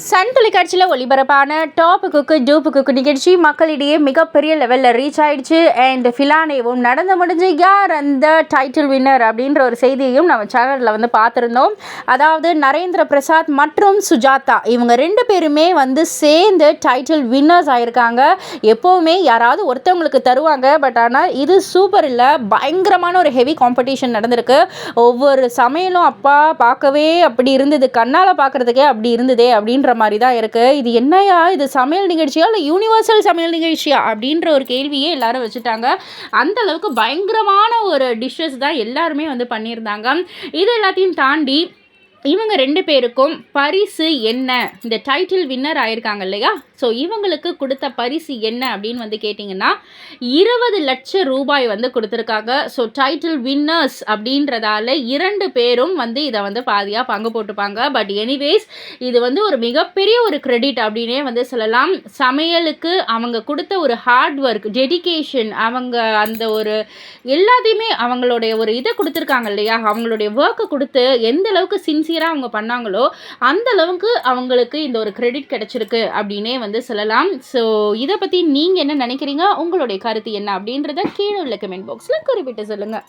Sun தொலைக்காட்சியில் ஒளிபரப்பான top குக்கு டூப்பு குக்கு நிகழ்ச்சி மக்களிடையே மிகப்பெரிய லெவலில் ரீச் ஆயிடுச்சு. அண்ட் ஃபிலானேவும் நடந்து முடிஞ்சு யார் அந்த டைட்டில் வின்னர் அப்படின்ற ஒரு செய்தியையும் நம்ம சேனலில் வந்து பார்த்துருந்தோம். அதாவது நரேந்திர பிரசாத் மற்றும் சுஜாதா இவங்க ரெண்டு பேருமே வந்து சேர்ந்து டைட்டில் வின்னர்ஸ் ஆயிருக்காங்க. எப்போவுமே யாராவது ஒருத்தவங்களுக்கு தருவாங்க. பட் ஆனால் இது சூப்பர் இல்லை. பயங்கரமான ஒரு ஹெவி காம்படிஷன் நடந்திருக்கு. ஒவ்வொரு சமையலும் அப்பா பார்க்கவே அப்படி இருந்தது. கண்ணால் பார்க்குறதுக்கே அப்படி இருந்ததே அப்படின்னு அப்படின்ற மாதிரி தான் இருக்குது இது என்னையா? இது சமையல் நிகழ்ச்சியா? இல்லை யூனிவர்சல் சமையல் நிகழ்ச்சியா? அப்படின்ற ஒரு கேள்வியே எல்லாரும் வச்சுட்டாங்க. அந்த அளவுக்கு பயங்கரமான ஒரு டிஷ்ஷஸ் தான் எல்லாருமே வந்து பண்ணியிருந்தாங்க. இது எல்லாத்தையும் தாண்டி இவங்க ரெண்டு பேருக்கும் பரிசு என்ன? இந்த டைட்டில் வின்னர் ஆயிருக்காங்க இல்லையா? ஸோ இவங்களுக்கு கொடுத்த பரிசு என்ன அப்படின்னு வந்து கேட்டிங்கன்னா இருபது லட்சம் ரூபாய் வந்து கொடுத்துருக்காங்க. ஸோ டைட்டில் வின்னர்ஸ் அப்படின்றதால இரண்டு பேரும் வந்து இதை வந்து பாதியாக பங்கு போட்டுப்பாங்க. பட் எனிவேஸ் இது வந்து ஒரு மிகப்பெரிய ஒரு கிரெடிட் அப்படின்னே வந்து சொல்லலாம். சமையலுக்கு அவங்க கொடுத்த ஒரு ஹார்ட் ஒர்க் டெடிகேஷன் அவங்க அந்த ஒரு எல்லாத்தையுமே அவங்களுடைய ஒரு இதை கொடுத்துருக்காங்க இல்லையா? அவங்களுடைய ஒர்க்கை கொடுத்து எந்த அளவுக்கு சின்சியராக அவங்க பண்ணாங்களோ அந்த அளவுக்கு அவங்களுக்கு இந்த ஒரு கிரெடிட் கிடைச்சிருக்கு அப்படின்னே வந்து சொல்லலாம். ஸோ இதை பற்றி நீங்கள் என்ன நினைக்கிறீங்க? உங்களுடைய கருத்து என்ன அப்படின்றத கீழே உள்ள கமெண்ட் பாக்ஸில் குறிப்பிட்டு சொல்லுங்கள்